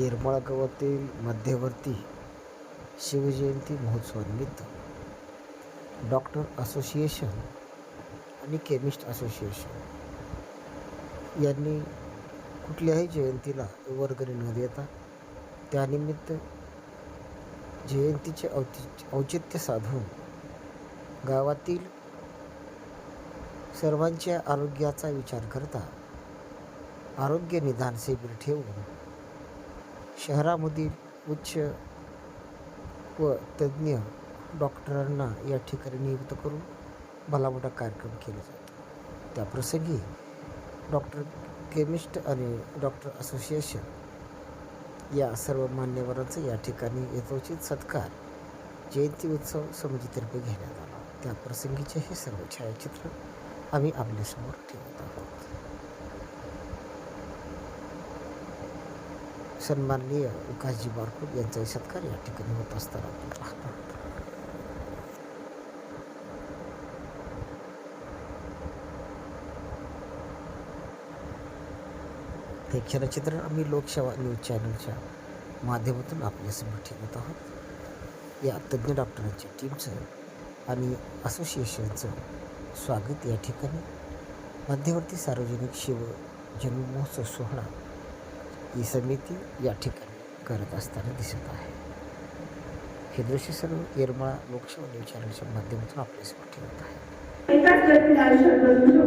येरमाळा गावातील मध्यवर्ती शिवजयंती महोत्सवानिमित्त डॉक्टर असोसिएशन आणि केमिस्ट असोसिएशन यांनी कुठल्याही जयंतीला वर्गणी न देता त्यानिमित्त जयंतीचे औति औचित्य साधून गावातील सर्वांच्या आरोग्याचा विचार करता आरोग्य निदान शिबिर ठेवून शहरामधील उच्च व तज्ज्ञ डॉक्टरांना या ठिकाणी नियुक्त करून भला मोठा कार्यक्रम केला जातो. त्याप्रसंगी डॉक्टर केमिस्ट आणि डॉक्टर असोसिएशन या सर्व मान्यवरांचा या ठिकाणी यथोचित सत्कार जयंती उत्सव समितीतर्फे घेण्यात आला. त्या प्रसंगीचे हे सर्व छायाचित्र आम्ही आपल्यासमोर ठेवत आहोत. सन्माननीय विकासजी बारकूट यांचाही सत्कार या ठिकाणी होत असताना आपण पाहतो. हे क्षणचित्र आम्ही लोकसेवा न्यूज चॅनलच्या माध्यमातून आपल्यासमोर ठेवत आहोत. या तज्ज्ञ डॉक्टरांच्या टीमचं आणि असोसिएशनचं स्वागत या ठिकाणी. मध्यवर्ती सार्वजनिक शिव जन्ममहोत्सव सोहळा ही समिती या ठिकाणी करत असताना दिसत आहे. हे दृश्य सर्व येरमाळा लोकसेवा न्यूज चॅनलच्या माध्यमातून आपल्यासमोर ठेवत आहे. आयुष्यात म्हणजे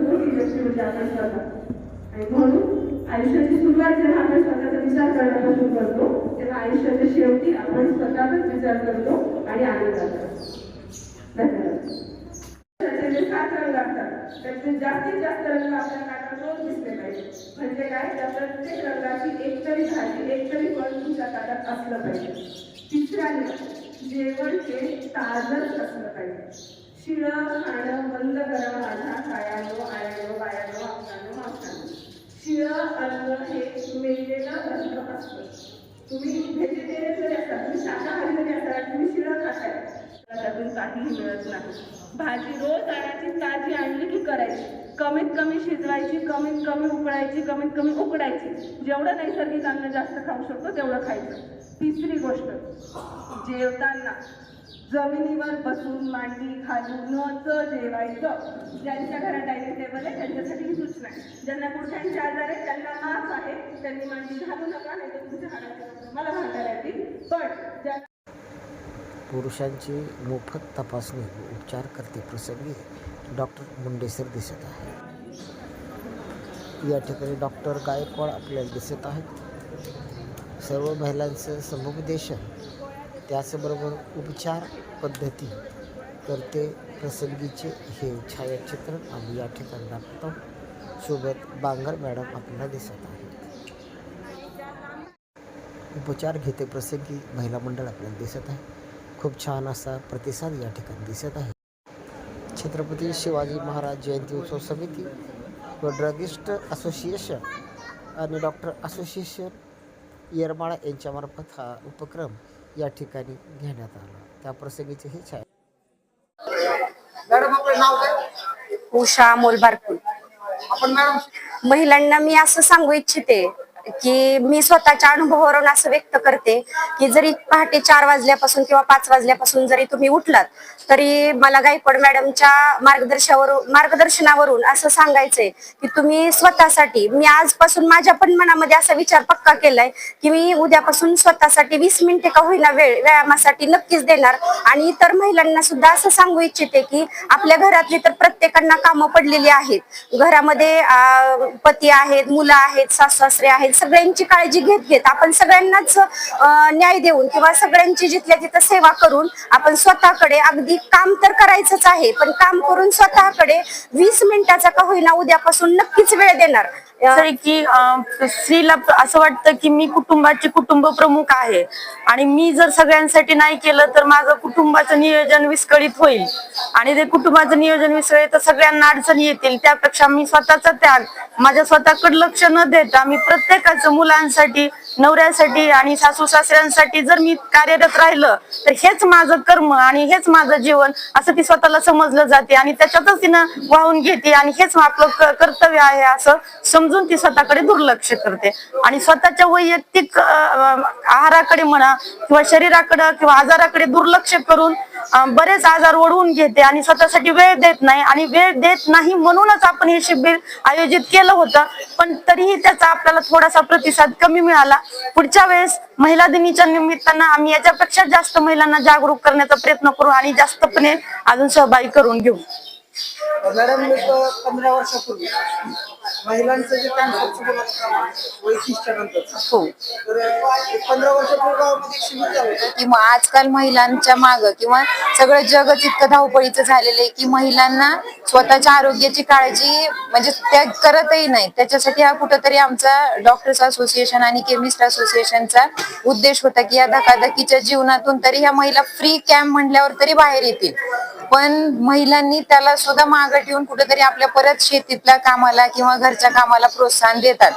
आणि म्हणून आयुष्याची सुरुवात जेव्हा आपण स्वतःचा विचार करण्यापासून करतो तेव्हा आयुष्याच्या शेवटी आपण स्वतःचाच विचार करतो आणि आनंद करतो धन्यवाद आयुष्याचे जे सात रंग त्यातून जास्तीत जास्त रंग आपल्या नाकात रोज दिसले पाहिजे. म्हणजे काय? त्या प्रत्येक रंगाची एकतरी भाजी एकतरी फळ तुमच्या ताटात असलं पाहिजे. तिसऱ्याने जेवण हे ताजच असलं पाहिजे. शिळं खाणं बंद करा माझा. कायानो आयानो बायानो आपणालो मावशानो शिळं अन्न हे मेलेलं अन्न असतं. तुम्ही व्हेजिटेरियन जरी असाल तुम्ही शाकाहारी जरी असाल तुम्ही शिळं खाताय. त्यातून काहीही मिळत नाही. भाजी रोज आणायची ताजी आणली की करायची. कमीत कमी शिजवायची कमीत कमी उकळायची कमीत कमी उकडायची. जेवढं नैसर्गिक अन्न जास्त खाऊ शकतो तेवढं खायचं. तिसरी गोष्ट जेवताना जमिनीवर बसून मांडी घालूनच जेवायचं. ज्यांच्या घरात डायनिंग टेबल आहे त्यांच्यासाठी ही सूचना आहे. ज्यांना गुडघ्यांचे आजार आहे त्यांना मास आहे त्यांनी मांडी घालू नका नाही तर तुमच्या हाडाचे मला भांडायला येतील. पण ज्या पुरुषांची मोफत तपासणी व उपचार करते प्रसंगी डॉक्टर मुंडेसर दिसत आहे या ठिकाणी डॉक्टर गायकवाड आपल्याला दिसत आहेत. सर्व महिलांचं समुपदेशन, त्याचबरोबर उपचार पद्धती करते प्रसंगीचे हे छायाचित्र आम्ही या ठिकाणी दाखवतो. सोबत बांगर मॅडम आपल्याला दिसत आहे उपचार घेते प्रसंगी महिला मंडळ आपल्याला दिसत आहे. खूप छान असा प्रतिसाद या ठिकाणी दिसत आहे. छत्रपती शिवाजी महाराज जयंती उत्सव समिती व ड्रगिस्ट असोसिएशन आणि डॉक्टर असोसिएशन येरमाळा यांच्यामार्फत हा उपक्रम या ठिकाणी घेण्यात आला. त्या प्रसंगीचे हे छाया उषा मॅडम महिलांना मी असं सांगू इच्छिते की मी स्वतःच्या अनुभवावरून असं व्यक्त करते की जरी पहाटे चार वाजल्यापासून किंवा पाच वाजल्यापासून जरी तुम्ही उठलात तरी मला गायकवाड मॅडमच्या मार्गदर्शनावरून मार्गदर्शनावरून असं सांगायचंय की तुम्ही स्वतःसाठी मी आजपासून माझ्या पण मनामध्ये असा विचार पक्का केलाय की मी उद्यापासून स्वतःसाठी वीस मिनिटे का होईना वेळ व्यायामासाठी नक्कीच देणार. आणि इतर महिलांना सुद्धा असं सांगू इच्छिते की आपल्या घरातली तर प्रत्येकांना कामं पडलेली आहेत. घरामध्ये पती आहेत मुलं आहेत सासू सासरे आहेत सगळ्यांची काळजी घेत घेत आपण सगळ्यांनाच न्याय देऊन किंवा सगळ्यांची जिथल्या तिथं सेवा करून आपण स्वतःकडे अगदी काम तर करायचंच आहे पण काम करून स्वतःकडे वीस मिनिटाचा का होईना उद्यापासून नक्कीच वेळ देणार. की स्त्रीला असं वाटतं की मी कुटुंबाची कुटुंब प्रमुख आहे. आणि मी जर सगळ्यांसाठी नाही केलं तर माझं कुटुंबाचं नियोजन विस्कळीत होईल. आणि ते कुटुंबाचं नियोजन विस्कळीत तर सगळ्यांना अडचणी येतील. त्यापेक्षा मी स्वतःचा त्याग माझ्या स्वतःकडे लक्ष न देता मी प्रत्येकाचं मुलांसाठी नवऱ्यासाठी आणि सासू सासऱ्यांसाठी जर मी कार्यरत राहिलं तर हेच माझं कर्म आणि हेच माझं जीवन असं ती स्वतःला समजलं जाते. आणि त्याच्यातच तिनं वाहून घेते आणि हेच आपलं कर्तव्य आहे असं समज समजून ती स्वतःकडे दुर्लक्ष करते. आणि स्वतःच्या वैयक्तिक आहाराकडे म्हणा किंवा शरीराकडे किंवा आजाराकडे दुर्लक्ष करून बरेच आजार ओढवून घेते आणि स्वतःसाठी वेळ देत नाही. आणि वेळ देत नाही म्हणूनच आपण हे शिबिर आयोजित केलं होतं. पण तरीही त्याचा आपल्याला थोडासा प्रतिसाद कमी मिळाला. पुढच्या वेळेस महिला दिनीच्या निमित्तानं आम्ही याच्यापेक्षा जास्त महिलांना जागरूक करण्याचा प्रयत्न करू आणि जास्तपणे अजून सहभागी करून घेऊ. मॅडम पंधरा वर्षापूर्वी महिलांचं जे कॅन्सरचं वैशिष्ट्यानंतर हो. तर एक पंधरा वर्षापूर्वी गावामध्ये एक शिबिर झालं होतं. किंवा आजकाल महिलांच्या माग किंवा सगळं जगच इतकं धावपळीचं झालेलं आहे की महिलांना स्वतःच्या आरोग्याची काळजी म्हणजे त्या करतही नाही. त्याच्यासाठी हा कुठंतरी आमचा डॉक्टर्स असोसिएशन आणि केमिस्ट असोसिएशनचा उद्देश होता की या धकाधकीच्या जीवनातून तरी ह्या महिला फ्री कॅम्प म्हणल्यावर तरी बाहेर येतील. पण महिलांनी त्याला सुद्धा मागं ठेवून कुठेतरी आपल्या परत शेतीतल्या कामाला किंवा घरच्या कामाला प्रोत्साहन देतात.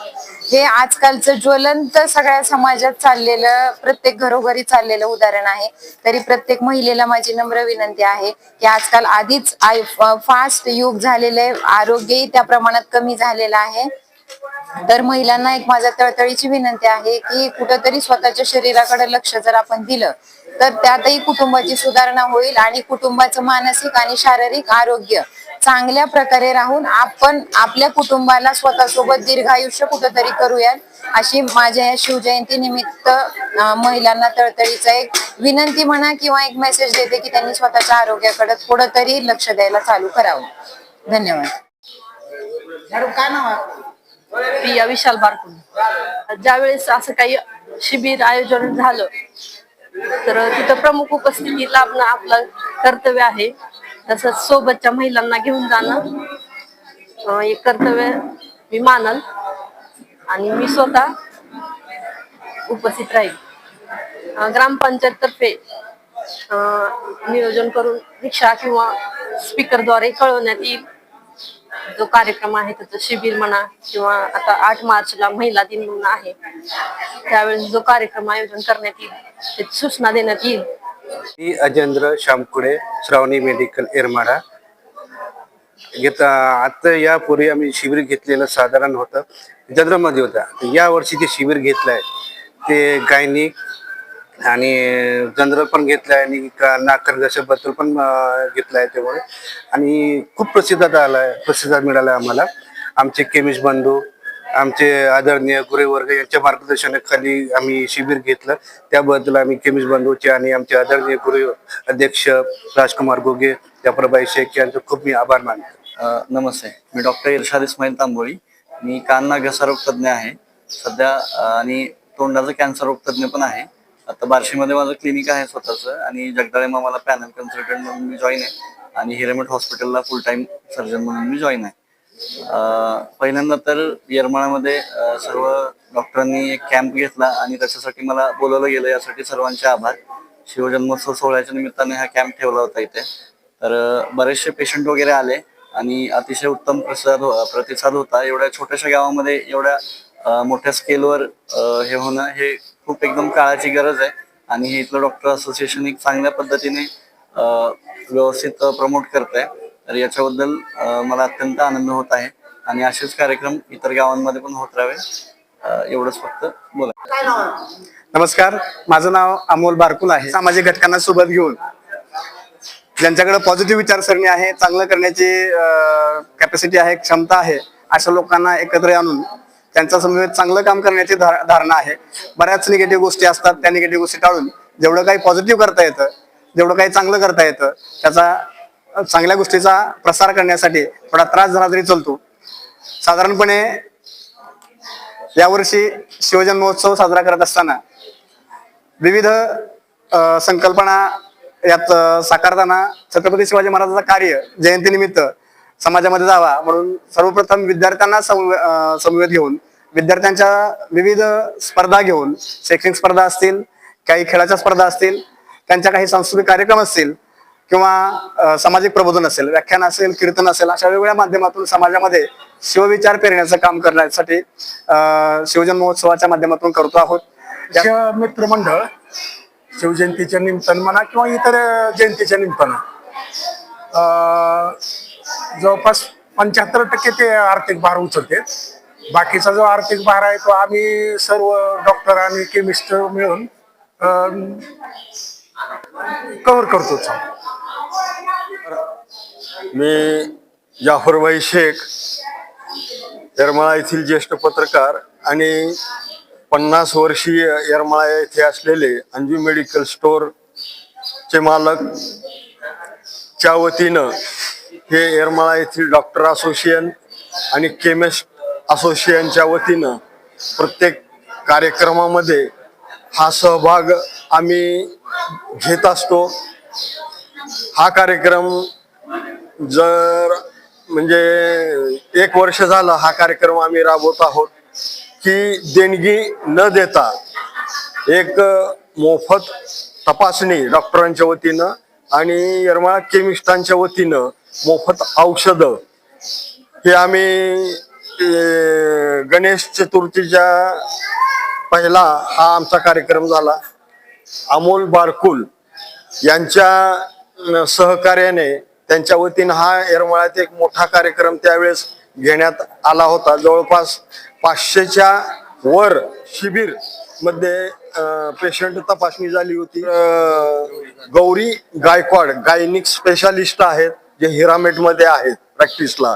हे आजकालचं ज्वलंत सगळ्या समाजात चाललेलं प्रत्येक घरोघरी चाललेलं उदाहरण आहे. तरी प्रत्येक महिलेला माझी नम्र विनंती आहे की आजकाल आधीच फास्ट युग झालेलं आहे आरोग्यही त्या प्रमाणात कमी झालेलं आहे. तर महिलांना एक माझ्या तळतळीची विनंती आहे की कुठंतरी स्वतःच्या शरीराकडे लक्ष जर आपण दिलं तर त्यातही कुटुंबाची सुधारणा होईल आणि कुटुंबाचं मानसिक आणि शारीरिक आरोग्य चांगल्या प्रकारे राहून आपण आपल्या कुटुंबाला स्वतःसोबत दीर्घायुष्य कुठंतरी करूयात अशी माझ्या या शिवजयंती निमित्त महिलांना तळतळीचा एक विनंती म्हणा किंवा एक मेसेज देते की त्यांनी स्वतःच्या आरोग्याकडे थोडं तरी लक्ष द्यायला चालू करावं. धन्यवाद. पिया प्रिया विशाल बारकुल ज्यावेळेस असं काही शिबिर आयोजन झालं तर तिथं प्रमुख उपस्थिती लाभणं आपलं कर्तव्य आहे. तसंच सोबतच्या महिलांना घेऊन जाणं एक कर्तव्य मी मानल आणि मी स्वतः उपस्थित राहील. ग्रामपंचायततर्फे नियोजन करून रिक्षा किंवा स्पीकरद्वारे कळवण्यात येईल. जो कार्यक्रम आहे त्याचं शिबिर म्हणा किंवा आता आठ मार्चला महिला दिन म्हणून आहे. त्यावेळेस जो कार्यक्रम आयोजन करण्यात येईल त्याची सूचना देण्यात येईल. मी अजेंद्र शामकुडे श्रावणी मेडिकल एरमाडा घेता आता यापूर्वी आम्ही शिबिर घेतलेलं साधारण होतं. जनरलमध्ये होतं. या वर्षी जे शिबिर घेतलं आहे ते गायनिक आणि जनरल पण घेतलं आहे आणि का- पण घेतलं आहे त्यामुळे. आणि खूप प्रसिद्ध आला आहे प्रसिद्ध मिळाला आहे आम्हाला. आमचे केमिस्ट बंधू आमचे आदरणीय गुरेवर्ग यांच्या मार्गदर्शनाखाली आम्ही शिबिर घेतलं. त्याबद्दल आम्ही केमिस्ट बंधूचे आणि आमचे आदरणीय गुरु अध्यक्ष राजकुमार गोगे त्या प्रभाई शेख यांचे खूप मी आभार मानतो. नमस्ते. मी डॉक्टर इर्शाद इस्माईल तांबोळी. मी कान घसा रोग तज्ज्ञ आहे. सध्या आणि तोंडाचं कॅन्सर रोग तज्ज्ञ पण आहे. आता बार्शीमध्ये माझं क्लिनिक आहे स्वतःचं आणि जगदाळे मला पॅनल कन्सल्टंट म्हणून मी जॉईन आहे. आणि हिरेमठ हॉस्पिटलला फुल टाइम सर्जन म्हणून मी जॉईन आहे. पहिल्यांदा तर येरमाळामध्ये सर्व डॉक्टरांनी एक कॅम्प घेतला आणि त्याच्यासाठी मला बोलवलं गेलं. यासाठी सर्वांचे आभार. शिवजन्मोत्सव सोहळ्याच्या निमित्ताने हा कॅम्प ठेवला होता इथे. तर बरेचसे पेशंट वगैरे आले आणि अतिशय उत्तम प्रसाद हो- प्रतिसाद होता. एवढ्या छोट्याशा गावामध्ये एवढ्या मोठ्या स्केलवर हे होणं हे खूप एकदम काळाची गरज आहे. आणि हे इथलं डॉक्टर असोसिएशन एक चांगल्या पद्धतीने व्यवस्थित प्रमोट करत आहे तर याच्याबद्दल मला अत्यंत आनंद होत आहे. आणि असेच कार्यक्रम इतर गावांमध्ये पण होत राहावे. एवढंच फक्त. बोला. नमस्कार. माझं नाव अमोल बारकुल आहे. सामाजिक घटकांना सोबत घेऊन ज्यांच्याकडे पॉझिटिव्ह विचारसरणी आहे चांगलं करण्याची कॅपॅसिटी आहे क्षमता आहे अशा लोकांना एकत्र आणून त्यांच्या समवेत चांगलं काम करण्याची धार- धारणा आहे. बऱ्याच निगेटिव्ह गोष्टी असतात त्या निगेटिव्ह गोष्टी टाळून जेवढं काही पॉझिटिव्ह करता येतं जेवढं काही चांगलं करता येतं त्याचा चांगल्या गोष्टीचा प्रसार करण्यासाठी थोडा त्रास झाला तरी चालतो. साधारणपणे यावर्षी शिवजन्मोत्सव साजरा करत असताना विविध संकल्पना यात साकारताना छत्रपती शिवाजी महाराजांचं कार्य जयंतीनिमित्त समाजामध्ये जावा म्हणून सर्वप्रथम विद्यार्थ्यांना समवेत घेऊन विद्यार्थ्यांच्या विविध स्पर्धा घेऊन शैक्षणिक स्पर्धा असतील काही खेळाच्या स्पर्धा असतील त्यांच्या काही सांस्कृतिक कार्यक्रम असतील किंवा सामाजिक प्रबोधन असेल व्याख्यान असेल कीर्तन असेल अशा वेगवेगळ्या माध्यमातून समाजामध्ये शिवविचार पेरण्याचं काम करण्यासाठी शिवजन्म महोत्सवाच्या माध्यमातून करतो आहोत. मित्रमंडळ शिवजयंतीच्या निमित्तानं म्हणा किंवा इतर जयंतीच्या निमित्तानं अं, जवळपास पंच्याहत्तर टक्के ते आर्थिक भार उचलते बाकीचा जो आर्थिक भार आहे तो आम्ही सर्व डॉक्टर आणि केमिस्ट मिळून कव्हर करतो मी जाफरभाई शेख येरमाळा येथील ज्येष्ठ पत्रकार आणि पन्नास वर्षीय येरमाळा येथे असलेले अंजू मेडिकल स्टोर चे मालक च्या वतीनं हे येरमाळा येथील डॉक्टर असोसिएशन आणि केमिस्ट असोसिएशनच्या वतीनं प्रत्येक कार्यक्रमामध्ये हा सहभाग आम्ही घेत असतो. हा कार्यक्रम जर म्हणजे एक वर्ष झालं हा कार्यक्रम आम्ही राबवत आहोत की देणगी न देता एक मोफत तपासणी डॉक्टरांच्या वतीनं आणि यरमाळा केमिस्टांच्या वतीनं मोफत औषधं हे आम्ही गणेश चतुर्थीच्या पहिला हा आमचा कार्यक्रम झाला. अमोल बारकुल यांच्या सहकार्याने त्यांच्या वतीनं हा येरमाळ्यात एक मोठा कार्यक्रम त्यावेळेस घेण्यात आला होता. जवळपास पाचशेच्या वर शिबिरमध्ये पेशंट तपासणी झाली होती. गौरी गायकवाड गायनिक स्पेशालिस्ट आहेत जे हिरामेटमध्ये आहेत प्रॅक्टिसला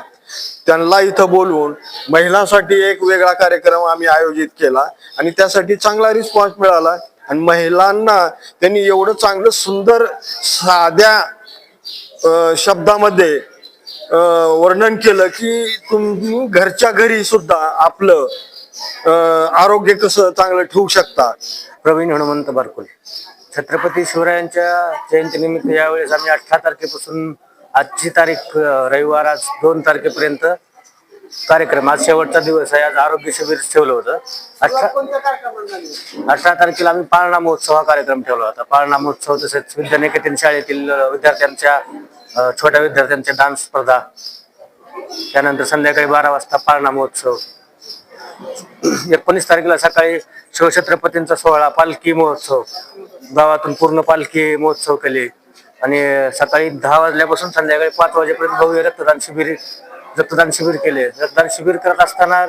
त्यांना इथं बोलवून महिलांसाठी एक वेगळा कार्यक्रम आम्ही आयोजित केला आणि त्यासाठी चांगला रिस्पॉन्स मिळाला. आणि महिलांना त्यांनी एवढं चांगलं सुंदर साध्या शब्दामध्ये वर्णन केलं की तुम्ही घरच्या घरी सुद्धा आपलं आरोग्य कसं चांगलं ठेवू शकता. प्रवीण हनुमंत बारकुल. छत्रपती शिवरायांच्या जयंतीनिमित्त यावेळेस आम्ही अठरा तारखेपासून आजची तारीख रविवार आज दोन तारखेपर्यंत कार्यक्रम. आज शेवटचा दिवस आहे. आज आरोग्य शिबिर ठेवलं होतं. अठरा अठरा तारखेला आम्ही पाळणा महोत्सव हा कार्यक्रम ठेवला होता. पाळणा महोत्सव तसेच विद्यानिकेतन शाळेतील विद्यार्थ्यांच्या छोट्या विद्यार्थ्यांच्या डान्स स्पर्धा. त्यानंतर संध्याकाळी बारा वाजता पाळणा महोत्सव. एकोणीस तारखेला सकाळी शिवछत्रपतींचा सोहळा पालखी महोत्सव. गावातून पूर्ण पालखी महोत्सव केले. आणि सकाळी दहा वाजल्यापासून संध्याकाळी पाच वाजेपर्यंत भव्य रक्तदान शिबिर रक्तदान शिबिर केले. रक्तदान शिबिर करत असताना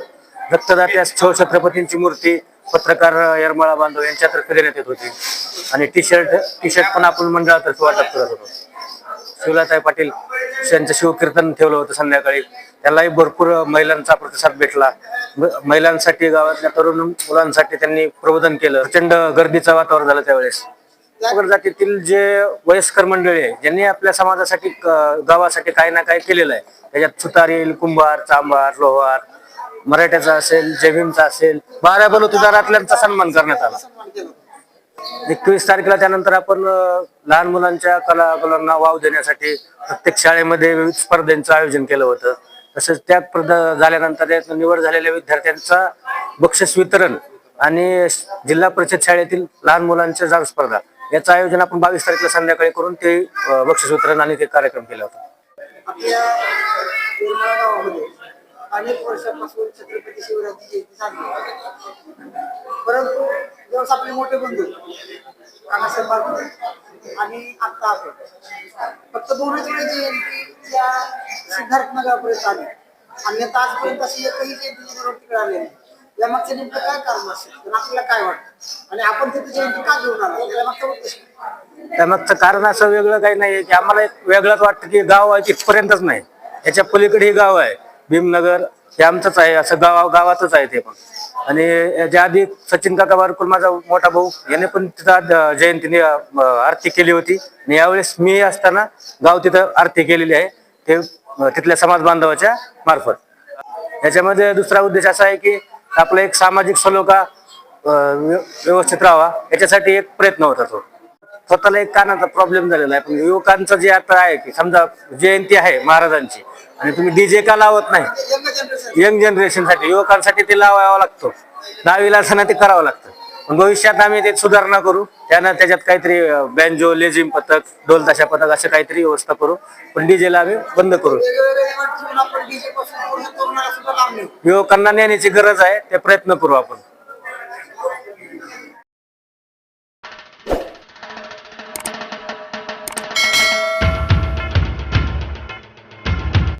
रक्तदात्या छत्रपतींची मूर्ती पत्रकार यरमाळा बांधव यांच्यातर्फे देण्यात येत होती. आणि टी शर्ट टी शर्ट पण आपण मंडळातर्फे वाटप करत होतो. शिवलाताई पाटील यांचं शिवकीर्तन ठेवलं होतं संध्याकाळी. त्यालाही भरपूर महिलांचा प्रतिसाद भेटला. महिलांसाठी गावातल्या तरुण मुलांसाठी त्यांनी प्रबोधन केलं. प्रचंड गर्दीचं वातावरण झालं त्यावेळेस. नगर जातीतील जे वयस्कर मंडळी आहे ज्यांनी आपल्या समाजासाठी गावासाठी काही ना काही केलेलं आहे. त्याच्यात सुतारील कुंभार चांभार लोहार मराठ्याचा असेल जयभीमचा असेल बारा बलुतेदारातल्यांचा सन्मान करण्यात आला. एकवीस तारखेला त्यानंतर आपण लहान मुलांच्या कलाकलांना वाव देण्यासाठी प्रत्येक शाळेमध्ये विविध स्पर्धेचं आयोजन केलं होतं. तसेच त्या स्पर्धा झाल्यानंतर त्यात निवड झालेल्या विद्यार्थ्यांचा बक्षीस वितरण आणि जिल्हा परिषद शाळेतील लहान मुलांच्या जाग स्पर्धा याचं आयोजन आपण बावीस तारखेला संध्याकाळी करून ते अ, बक्षीस वितरण आणि ते कार्यक्रम केला होता. आपल्या येरमाळा गावामध्ये अनेक वर्षापासून छत्रपती शिवरायांची जयंती साजरी परंतु दिवस आपले मोठे बंधू कानासाहेब बारकुले आणि आत्ता आपण फक्त दोनच वेळी जयंती या सिद्धार्थ नगरापर्यंत आली. अन्यथा आजपर्यंत अशी एकही जयंती नगरावर तिकडे आली नाही. या मागचं नेमकं काय कारण असेल? तर आपल्याला काय वाटतं? आणि आपण तिथे जयंती का घेऊन आलो? त्याला मागचं उद्देश काय? त्यामागचं कारण असं वेगळं काही नाही की आम्हाला एक वेगळंच वाटतं की गाव आहे तिथपर्यंतच नाही. याच्या पलीकडे हे गाव आहे. भीमनगर हे आमचंच आहे. असं गाव गावातच आहे ते पण. आणि याच्या आधी सचिन काका बारकुल माझा मोठा भाऊ याने पण तिथं जयंतीने अं, आरती केली होती. आणि यावेळेस मी असताना गाव तिथं आरती केलेली आहे. ते अं, तिथल्या समाज बांधवाच्या मार्फत. याच्यामध्ये दुसरा उद्देश असा आहे की आपला एक सामाजिक सलोखा व्य- व्यवस्थित राहावा. याच्यासाठी एक प्रयत्न होता तो. स्वतःला एक कानाचा प्रॉब्लेम झालेला आहे. पण युवकांचं जे आता आहे की समजा जयंती आहे महाराजांची आणि तुम्ही डीजे का लावत नाही? यंग जनरेशनसाठी युवकांसाठी ते लावावं लागतो. दहावीला असं ते करावं लागतं. भविष्यात आम्ही ते सुधारणा करू. त्यानं त्याच्यात काहीतरी बँजो लेझिम पथक ढोल ताशा पथक असं काहीतरी व्यवस्था करू. पण डीजेला आम्ही बंद करू. युवकांना नेण्याची गरज आहे ते प्रयत्न करू आपण.